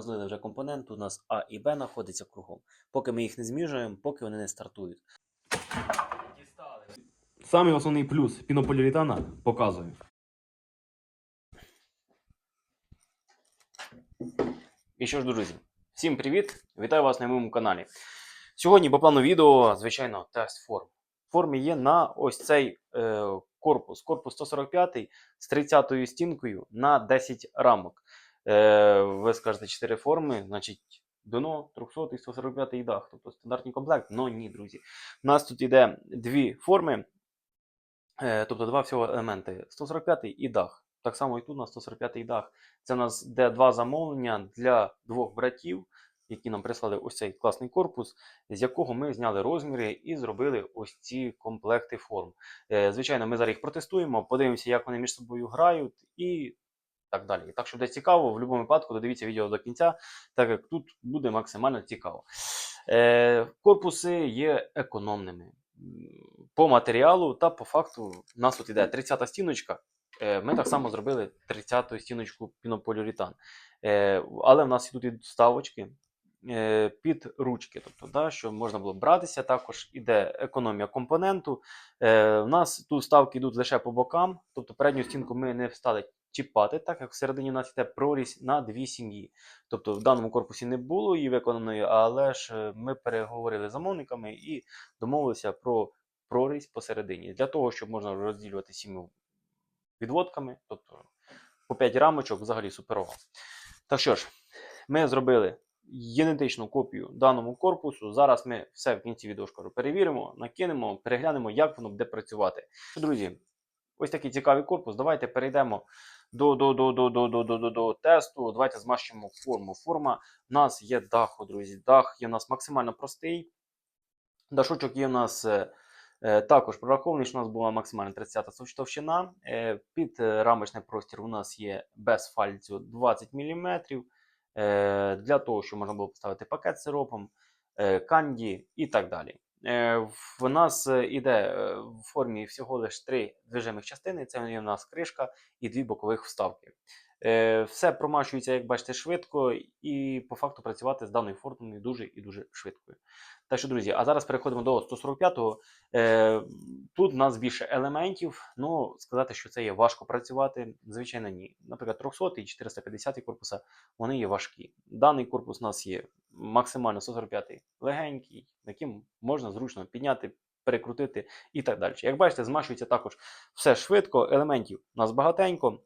розлили вже компонент, у нас А і Б знаходиться кругом. Поки ми їх не зміжуємо, поки вони не стартують. Самий основний плюс пінополіуретана показую. І що ж, друзі, всім привіт! Вітаю вас на моєму каналі. Сьогодні по плану відео, звичайно, тест форм. В формі є на ось цей е, корпус. Корпус 145 з 30-ю стінкою на 10 рамок. Е, ви скажете 4 форми, значить дно 300 і 145 і дах. Тобто стандартний комплект. Ну ні, друзі. У нас тут йде дві форми, е, тобто два всього елементи: 145 і дах. Так само і тут на 145 дах. Це у нас де два замовлення для двох братів, які нам прислали ось цей класний корпус, з якого ми зняли розміри і зробили ось ці комплекти форм. Е, Звичайно, ми зараз їх протестуємо, подивимося, як вони між собою грають і так далі. Так що буде цікаво, в будь-якому випадку додивіться відео до кінця, так як тут буде максимально цікаво. Е, Корпуси є економними. По матеріалу та по факту у нас тут іде 30-та стіночка. Е, Ми так само зробили 30-ту стіночку пінополіуретан. Е, Але в нас тут ідуть вставочки е, під ручки, тобто, да, що можна було братися. Також іде економія компоненту. У нас тут вставки йдуть лише по бокам, тобто передню стінку ми не встали чіпати, так як всередині у нас йде прорізь на дві сім'ї. Тобто в даному корпусі не було її виконаної, але ж е, ми переговорили з замовниками і домовилися про прорізь посередині для того, щоб можна розділювати сім'ю відводками, тобто по 5 рамочок взагалі суперово. Так що ж, ми зробили ідентичну копію даному корпусу. Зараз ми все в кінці відео скажу, перевіримо, накинемо, переглянемо, як воно буде працювати. Друзі, ось такий цікавий корпус. Давайте перейдемо до до, до, до, до, до, до, до, тесту. Давайте змащимо форму. Форма в нас є даху, друзі. Дах є в нас максимально простий. Дашочок є в нас. Е, е, також прорахований, що у нас була максимальна 30 товщина. Е, під рамочний простір у нас є без фальцю 20 мм. Для того, щоб можна було поставити пакет з сиропом, канді і так далі. Е, В нас е, іде е, в формі всього лише три движимих частини. Це у нас кришка і дві бокових вставки. Все промащується, як бачите, швидко, і по факту працювати з даною формою дуже і дуже швидко. Так що, друзі, а зараз переходимо до 145-го. Е, Тут в нас більше елементів. Ну, сказати, що це є важко працювати, звичайно, ні. Наприклад, 300 і 450 корпуса вони є важкі. Даний корпус у нас є максимально 145 легенький, яким можна зручно підняти, перекрутити і так далі. Як бачите, змащується також все швидко, елементів у нас багатенько,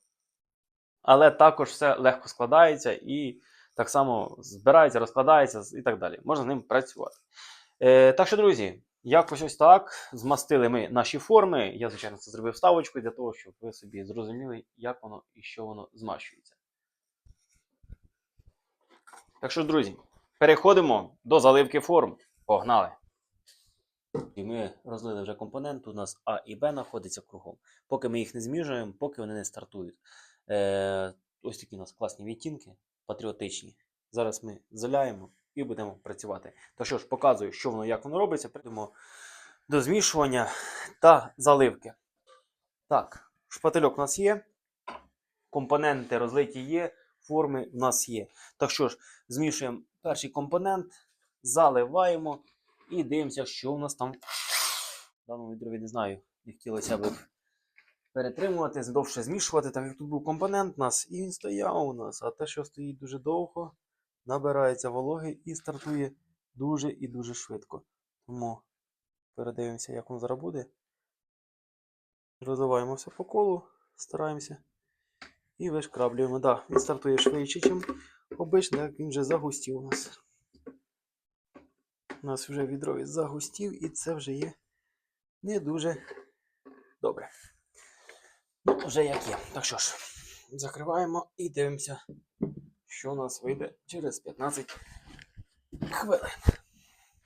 але також все легко складається і так само збирається, розкладається і так далі. Можна з ним працювати. Е, так що, друзі, якось ось так змастили ми наші форми. Я, звичайно, це зробив ставочкою для того, щоб ви собі зрозуміли, як воно і що воно змащується. Так що, друзі, переходимо до заливки форм. Погнали! І ми розлили вже компонент, у нас А і Б знаходиться кругом. Поки ми їх не зміжуємо, поки вони не стартують. Е, ось такі у нас класні відтінки, патріотичні. Зараз ми заляємо і будемо працювати. То що ж, показую, що воно, як воно робиться. Прийдемо до змішування та заливки. Так, шпательок у нас є. Компоненти розлиті є, форми у нас є. Так що ж, змішуємо перший компонент, заливаємо і дивимося, що у нас там. В даному відрові не знаю, не хотілося б перетримувати, довше змішувати, так як тут був компонент у нас, і він стояв у нас. А те, що стоїть дуже довго, набирається вологи і стартує дуже і дуже швидко. Тому передивимося, як воно зараз буде. Розливаємо все по колу, стараємося. І вишкраблюємо. Да, він стартує швидше, ніж обично, як він вже загустів у нас. У нас вже відровід загустів, і це вже є не дуже добре. Ну, вже як є. Так що ж, закриваємо і дивимося, що у нас вийде через 15 хвилин.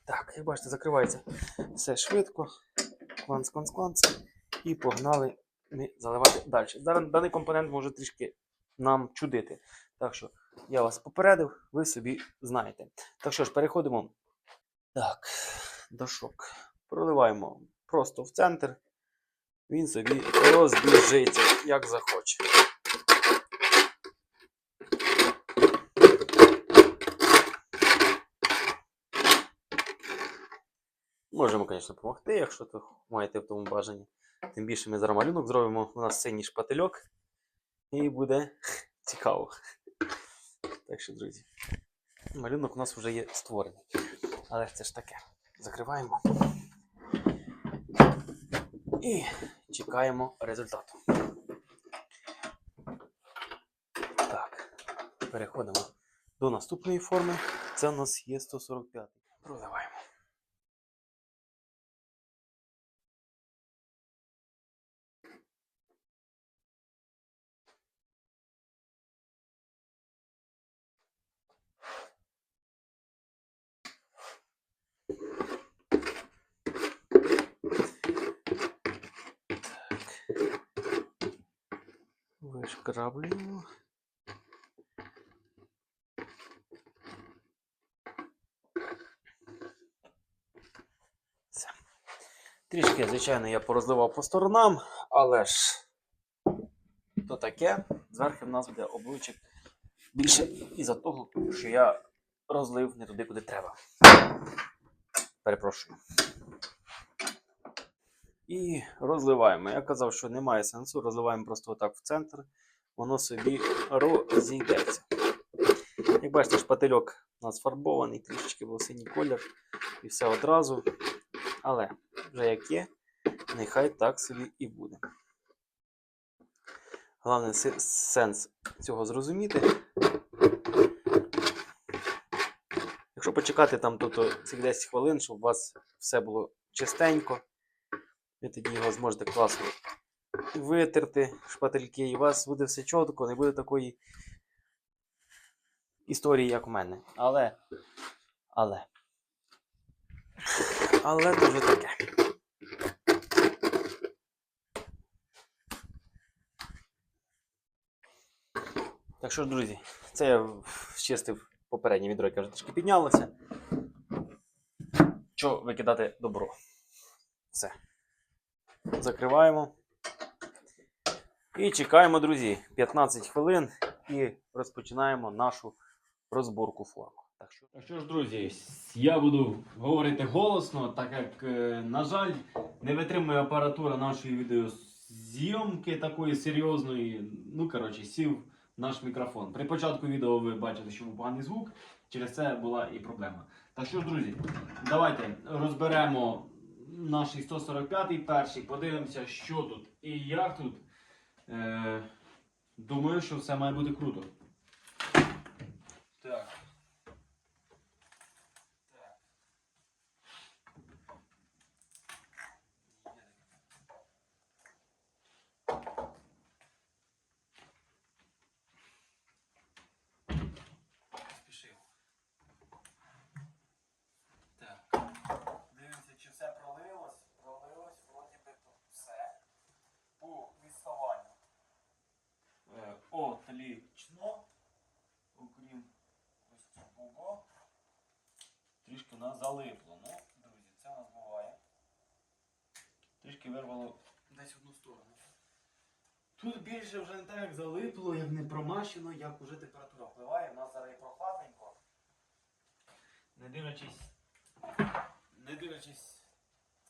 Так, як бачите, закривається все швидко. Кланц, кланц, кланц. І погнали ми заливати далі. Зараз даний компонент може трішки нам чудити. Так що я вас попередив, ви собі знаєте. Так що ж, переходимо. Так, дошок. Проливаємо просто в центр. Він собі розбіжиться, як захоче. Можемо, звісно, допомогти, якщо то маєте в тому бажанні. Тим більше ми зараз малюнок зробимо. У нас синій шпательок і буде цікаво. Так що, друзі, малюнок у нас вже є створений. Але це ж таке. Закриваємо. І чекаємо результату. Так, переходимо до наступної форми. Це у нас є 145. Проливаємо. Вишкраблюємо. Все. Трішки, звичайно, я порозливав по сторонам, але ж то таке. Зверху в нас буде обличчя більше із-за того, що я розлив не туди, куди треба. Перепрошую. І розливаємо. Я казав, що немає сенсу, розливаємо просто отак в центр, воно собі розійдеться. Як бачите, шпательок у нас фарбований, трішечки був синій колір і все одразу. Але вже як є, нехай так собі і буде. Головне се- сенс цього зрозуміти. Якщо почекати там тут цих 10 хвилин, щоб у вас все було чистенько, ви тоді його зможете класно витерти шпательки, і у вас буде все чітко, не буде такої історії, як у мене. Але. Але. Але вже таке. Так що ж, друзі, це я чистив попереднє відро, яке вже трішки піднялося. Що викидати добро? Все. Закриваємо. І чекаємо, друзі, 15 хвилин і розпочинаємо нашу розборку форм. Так що Так що ж, друзі, я буду говорити голосно, так як, е, на жаль, не витримує апаратура нашої відеозйомки такої серйозної. Ну, коротше, сів наш мікрофон. При початку відео ви бачили, що був поганий звук, через це була і проблема. Так що ж, друзі, давайте розберемо наш 145-й перший, подивимося, що тут і як тут. Е, думаю, що все має бути круто. Так. спішив. Так. Дивимося, чи все пролилось. Пролилось, вроді би тут все. По відставанню. Е, отлично. Окрім ось цього. Трішки нас залипло. Ну, друзі, це у нас буває. Трішки вирвало десь в одну сторону. Тут більше вже не так як залипло, як не промащено, як уже температура впливає. У нас зараз і прохладненько. Не дивлячись, не дивлячись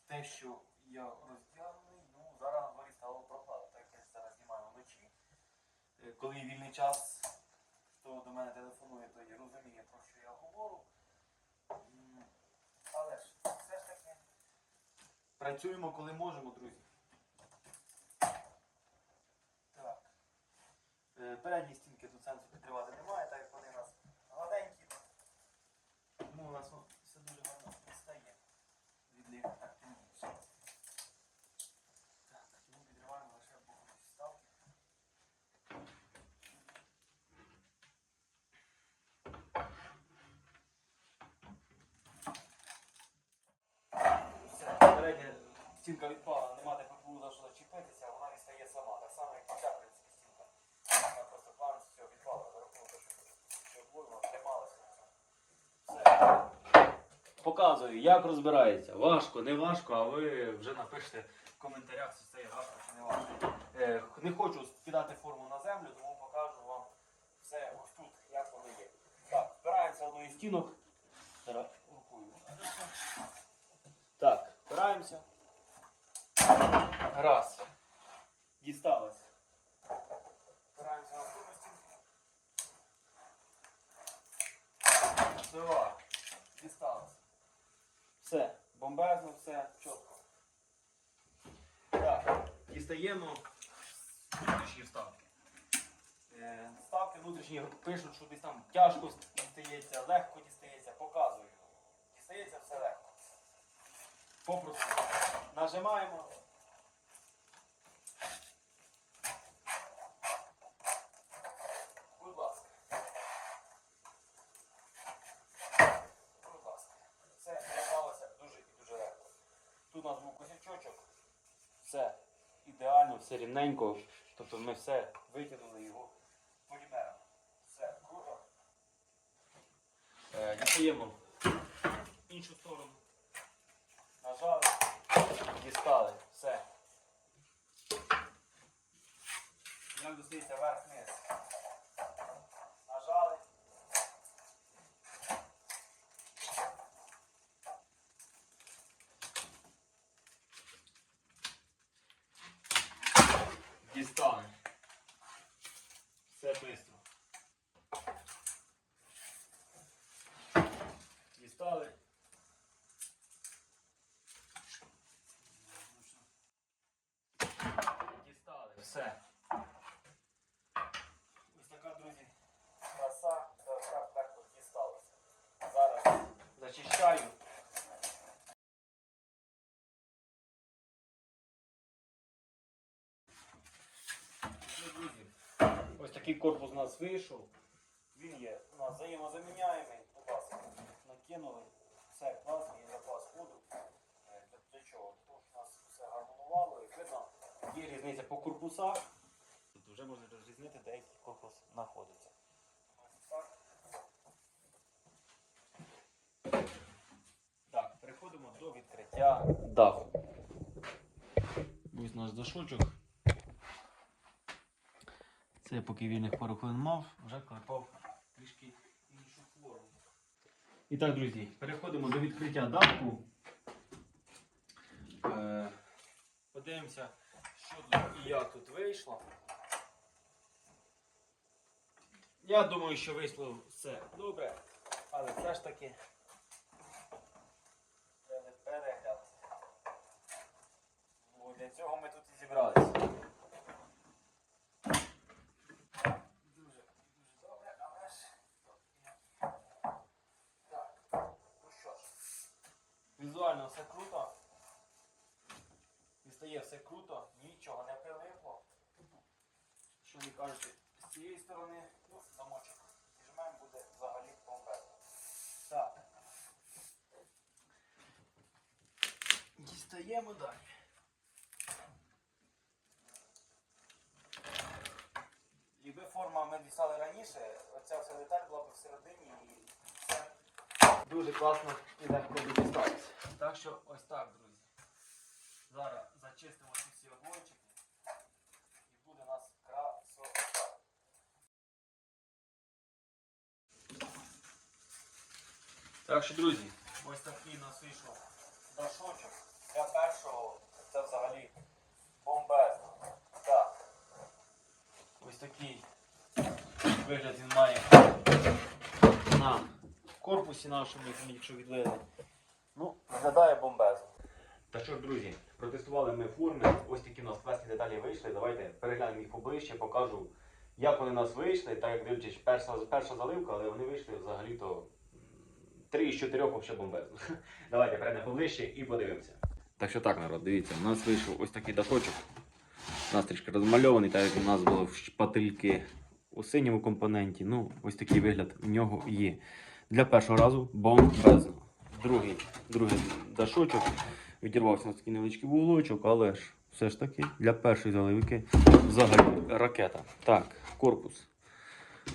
те, що я роздягнений, ну зараз на дворі стало прохладно, так як я зараз знімаю вночі. Е, Коли вільний час, хто до мене телефонує, той розуміє, про що я говорю. Але ж все ж таки працюємо, коли можемо, друзі. Так. Е, Передні стінки тут сенсу підтривати немає, так як вони у нас гладенькі. Тому у нас все дуже гарно стає. Від них так темніше. Так, тому підриваємо лише бокові вставки. Все, передня стінка відпала, нема де було за що зачепитися, вона відстає сама. Так само, як і ця принципі стінка. Вона просто плавно відпала за рахунок що вона трималася. Все. Показую, як розбирається. Важко, не важко, а ви вже напишете в коментарях, чи це є важко чи не важко. Е, не хочу скидати форму на землю, тому покажу вам все ось тут, як воно є. Так, збираємося одної стінок. Зараз рукою. Так, впираємося. Раз. Дісталось. Впираємося на повністю. Два. Дісталось. Все. Бомбезно, все чітко. Так, дістаємо внутрішні вставки. Е, Вставки внутрішні пишуть, що десь там тяжко дістається, легко дістається, показую. Дістається все легко. Попросту. Нажимаємо. Будь ласка. Будь ласка. Все дісталося дуже і дуже легко. Тут у нас був косячочок. Все ідеально, все рівненько. Тобто ми все витягнули його полімером. Все круто. Е, дістаємо іншу сторону. Нажали, дістали, все. Як достається верх-вниз. Нажали. Дістали. Все швидко. Дістали. Дістали. Все. Ось така, друзі, краса, це так легко дісталося. Зараз зачищаю. Ну, друзі, ось такий корпус у нас вийшов. Він є у нас взаємозаміняємий. Будь ласка, накинули. Все класно, є запас ходу. Е, Для, чого? Того, у нас все гармонувало і видно, є різниця по корпусах. Тут вже можна розрізнити, де який корпус знаходиться. Так, переходимо до відкриття даху. Ось наш дашочок. Це я поки вільних пару хвилин мав, вже клепав трішки іншу форму. І так, друзі, переходимо до відкриття даху. Е, подивимося, що тут і як тут вийшло. Я думаю, що вийшло все добре, але все ж таки треба переглянути. Для цього ми тут і зібралися. Дуже, дуже добре, але ж. Так, ну що ж. Візуально все круто. Дістає все круто, нічого не прилипло. Що ви кажете, з цієї сторони, ну, замочок. Зіжмемо буде взагалі бомбезно. Так. Дістаємо далі. Якби форма ми дістали раніше, оця вся деталь була б всередині і все дуже класно і легко дістатися. Так що ось так, друзі. Зараз зачистимо ці всі обойчики і буде нас красота. Так що, друзі, ось такий у нас вийшов дашочок. Для першого це взагалі бомбезно. Так. Ось такий вигляд він має на корпусі нашому, якщо відлили. Ну, виглядає бомбезно. Так що ж, друзі, протестували ми форми. Ось такі у нас класні деталі вийшли. Давайте переглянемо їх поближче, покажу, як вони у нас вийшли. Так як дивлячись, перша, перша заливка, але вони вийшли взагалі-то м, три з чотирьох взагалі бомбезно. Давайте перейдемо поближче і подивимося. Так що так, народ, дивіться, у нас вийшов ось такий дахочок. У нас трішки розмальований, так як у нас було шпательки у синьому компоненті. Ну, ось такий вигляд в нього є. Для першого разу бомбезно. Другий, другий дашочок. Відірвався на такий невеличкий вуглочок, але ж все ж таки для першої заливки взагалі ракета. Так, корпус.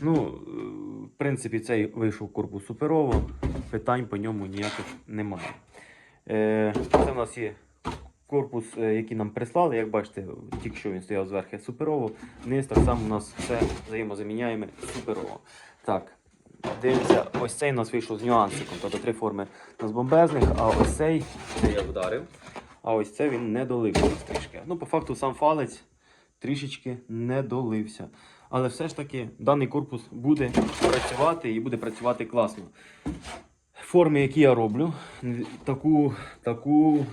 Ну, е, в принципі, цей вийшов корпус суперово, питань по ньому ніяких немає. Е, Це в нас є корпус, е, який нам прислали. Як бачите, тільки що він стояв зверху суперово. Низ так само у нас все взаємозаміняємо суперово. Так, Дивіться, ось цей у нас вийшов з нюансиком. Тобто три форми у нас бомбезних, а ось цей це я вдарив. А ось це він не долився трішки. Ну, по факту, сам фалець трішечки не долився. Але все ж таки даний корпус буде працювати і буде працювати класно. Форми, які я роблю, таку, таку,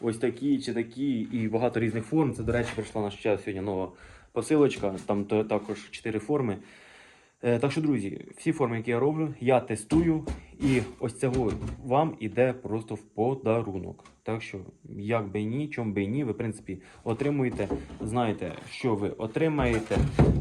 ось такі чи такі, і багато різних форм. Це, до речі, прийшла на час сьогодні нова посилочка, там також 4 форми. Е, Так що, друзі, всі форми, які я роблю, я тестую, і ось цього вам іде просто в подарунок. Так що, як би ні, чом би ні, ви, в принципі, отримуєте, знаєте, що ви отримаєте.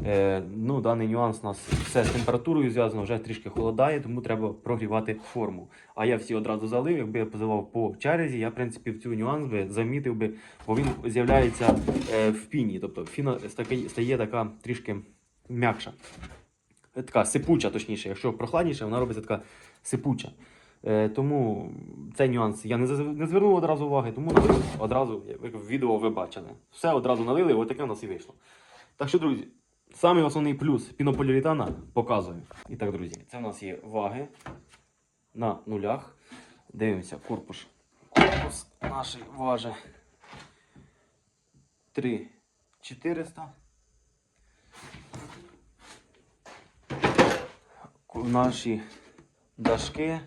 Е, ну, даний нюанс у нас все з температурою зв'язано, вже трішки холодає, тому треба прогрівати форму. А я всі одразу залив, якби я позивав по черзі, я, в принципі, в цю нюанс би замітив би, бо він з'являється е, в піні. Тобто фіна стає, стає така трішки м'якша. Така сипуча, точніше, якщо прохладніше, вона робиться така сипуча. Е, тому цей нюанс я не, не звернув одразу уваги, тому одразу, як в відео ви бачили. Все одразу налили, от таке в нас і вийшло. Так що, друзі, самий основний плюс пінополіуретана показую. І так, друзі, це в нас є ваги на нулях. Дивимося, корпус. Корпус наш важить 3400. Наші дашки.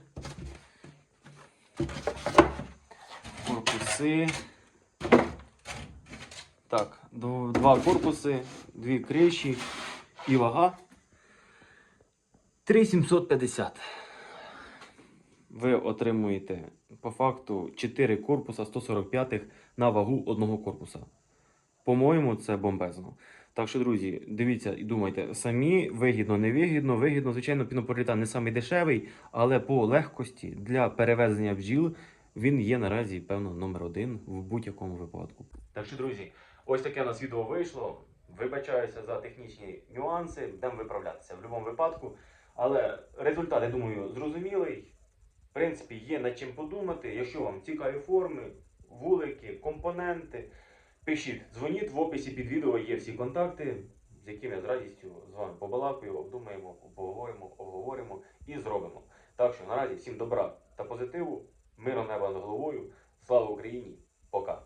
Корпуси. Так, два корпуси, дві криші і вага. 3750. Ви отримуєте по факту 4 корпуса 145 на вагу одного корпуса. По-моєму, це бомбезно. Так що, друзі, дивіться і думайте самі, вигідно, не вигідно. Вигідно, звичайно, пінополітан не самий дешевий, але по легкості для перевезення бджіл він є наразі, певно, номер один в будь-якому випадку. Так що, друзі, ось таке у нас відео вийшло. Вибачаюся за технічні нюанси, будемо виправлятися в будь-якому випадку. Але результат, я думаю, зрозумілий. В принципі, є над чим подумати. Якщо вам цікаві форми, вулики, компоненти, пишіть, дзвоніть в описі під відео є всі контакти, з якими я з радістю з вами побалакаю, обдумаємо, обговоримо, обговоримо і зробимо. Так що наразі всім добра та позитиву, миру неба над головою. Слава Україні! Пока!